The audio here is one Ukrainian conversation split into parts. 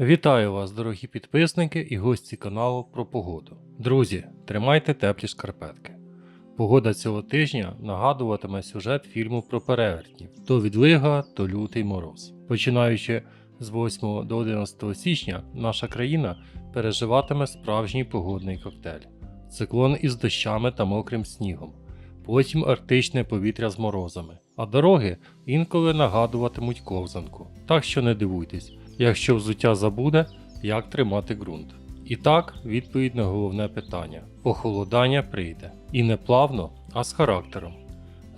Вітаю вас, дорогі підписники і гості каналу про погоду. Друзі, тримайте теплі шкарпетки. Погода цього тижня нагадуватиме сюжет фільму про перевертнів: то відлига, то лютий мороз. Починаючи з 8 до 11 січня, наша країна переживатиме справжній погодний коктейль: циклон із дощами та мокрим снігом, потім арктичне повітря з морозами, а дороги інколи нагадуватимуть ковзанку. Так що не дивуйтесь, якщо взуття забуде, як тримати ґрунт. І так, відповідь на головне питання: похолодання прийде. І не плавно, а з характером.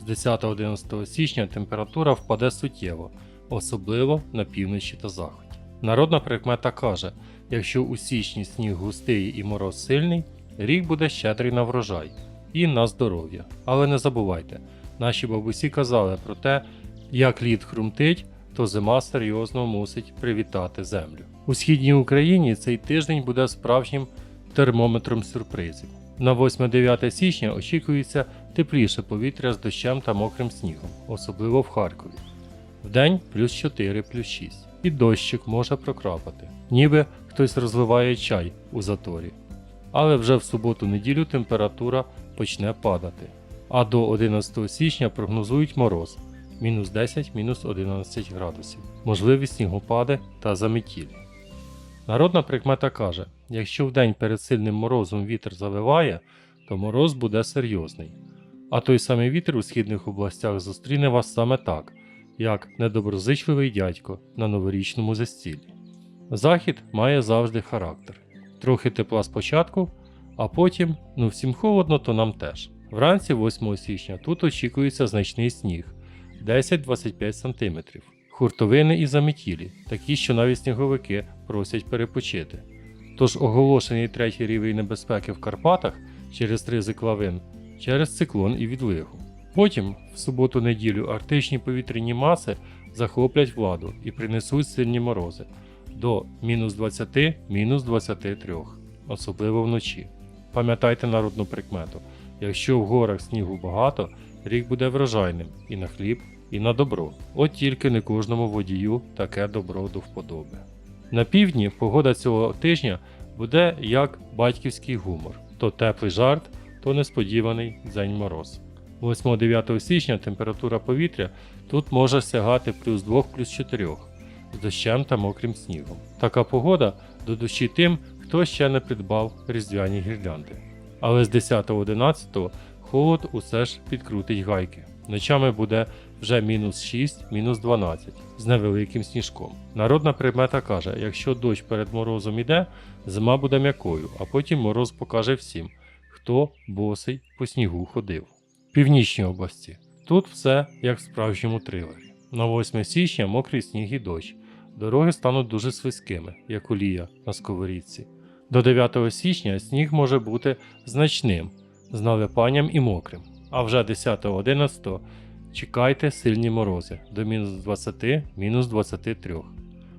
З 10-11 січня температура впаде суттєво, особливо на півночі та заході. Народна прикмета каже: якщо у січні сніг густий і мороз сильний, рік буде щедрий на врожай і на здоров'я. Але не забувайте, наші бабусі казали про те, як лід хрумтить, то зима серйозно мусить привітати землю. У східній Україні цей тиждень буде справжнім термометром сюрпризів. На 8-9 січня очікується тепліше повітря з дощем та мокрим снігом, особливо в Харкові. Вдень плюс 4 плюс 6. І дощик може прокрапати, ніби хтось розливає чай у заторі. Але вже в суботу-неділю температура почне падати. А до 11 січня прогнозують мороз мінус 10 мінус 11 градусів, можливі снігопади та заметілі. Народна прикмета каже: якщо вдень перед сильним морозом вітер завиває, то мороз буде серйозний. А той самий вітер у східних областях зустріне вас саме так, як недоброзичливий дядько на новорічному застіллі. Захід має завжди характер. Трохи тепла спочатку, а потім, ну всім холодно, то нам теж. Вранці 8 січня тут очікується значний сніг 10-25 см. Хуртовини і заметілі, такі, що навіть сніговики просять перепочити. Тож оголошений третій рівень небезпеки в Карпатах через ризик лавин, через циклон і відлигу. Потім, в суботу-неділю, арктичні повітряні маси захоплять владу і принесуть сильні морози до мінус 20 мінус 23, особливо вночі. Пам'ятайте народну прикмету: якщо в горах снігу багато, рік буде врожайним і на хліб, і на добро. От тільки не кожному водію таке добро до вподоби. На півдні погода цього тижня буде як батьківський гумор: то теплий жарт, то несподіваний день мороз. 8-9 січня температура повітря тут може сягати плюс 2 плюс 4 з дощем та мокрим снігом. Така погода до душі тим, хто ще не придбав різдвяні гірлянди. Але з 10-11 холод усе ж підкрутить гайки. Ночами буде вже мінус 6, мінус 12 з невеликим сніжком. Народна примета каже: якщо дощ перед морозом іде, зима буде м'якою, а потім мороз покаже всім, хто босий по снігу ходив. Північні області. Тут все як в справжньому трилері. На 8 січня мокрий сніг і дощ. Дороги стануть дуже свискими, як олія на сковорідці. До 9 січня сніг може бути значним, з налипанням і мокрим. А вже 10-11 чекайте сильні морози до мінус 20, мінус 23,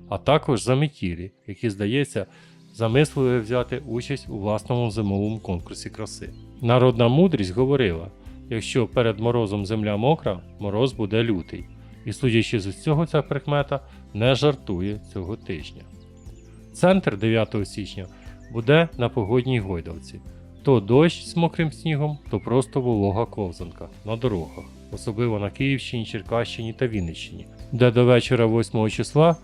а також заметілі, які, здається, замислили взяти участь у власному зимовому конкурсі краси. Народна мудрість говорила: якщо перед морозом земля мокра, мороз буде лютий. І судячи з усього, ця прикмета не жартує цього тижня. Центр 9 січня буде на погодній гойдалці. То дощ з мокрим снігом, то просто волога ковзанка на дорогах, особливо на Київщині, Черкащині та Вінниччині, де до вечора 8 числа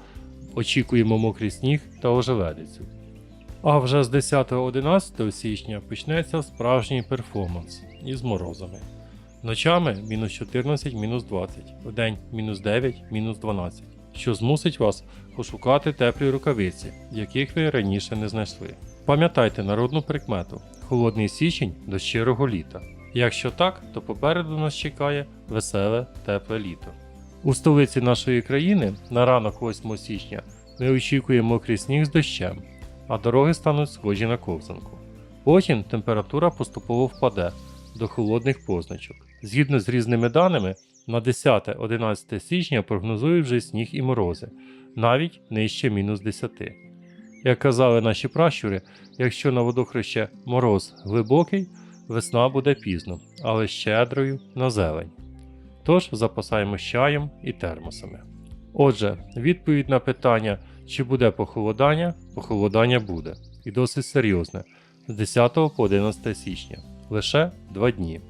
очікуємо мокрий сніг та ожеледицю. А вже з 10-11 січня почнеться справжній перформанс із морозами. Ночами мінус 14, мінус 20, вдень мінус 9, мінус 12, що змусить вас пошукати теплі рукавиці, яких ви раніше не знайшли. Пам'ятайте народну прикмету: холодний січень до щирого літа. Якщо так, то попереду нас чекає веселе тепле літо. У столиці нашої країни на ранок 8 січня ми очікуємо мокрий сніг з дощем, а дороги стануть схожі на ковзанку. Потім температура поступово впаде до холодних позначок. Згідно з різними даними, на 10-11 січня прогнозують вже сніг і морози, навіть нижче мінус 10. Як казали наші пращури, якщо на водохреще мороз глибокий, весна буде пізно, але щедрою на зелень. Тож запасаємось чаєм і термосами. Отже, відповідь на питання, Чи буде похолодання? Похолодання буде. І досить серйозне. З 10 по 11 січня. Лише 2 дні.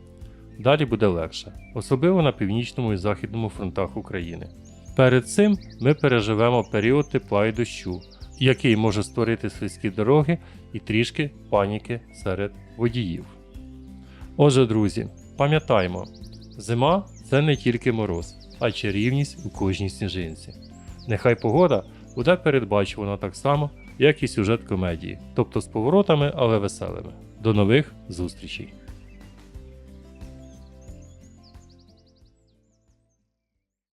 Далі буде легше, особливо на північному і західному фронтах України. Перед цим ми переживемо період тепла і дощу, який може створити слизькі дороги і трішки паніки серед водіїв. Отже, друзі, пам'ятаймо, зима це не тільки мороз, а й чарівність у кожній сніжинці. Нехай погода буде передбачувана так само, як і сюжет комедії, тобто з поворотами, але веселими. До нових зустрічей!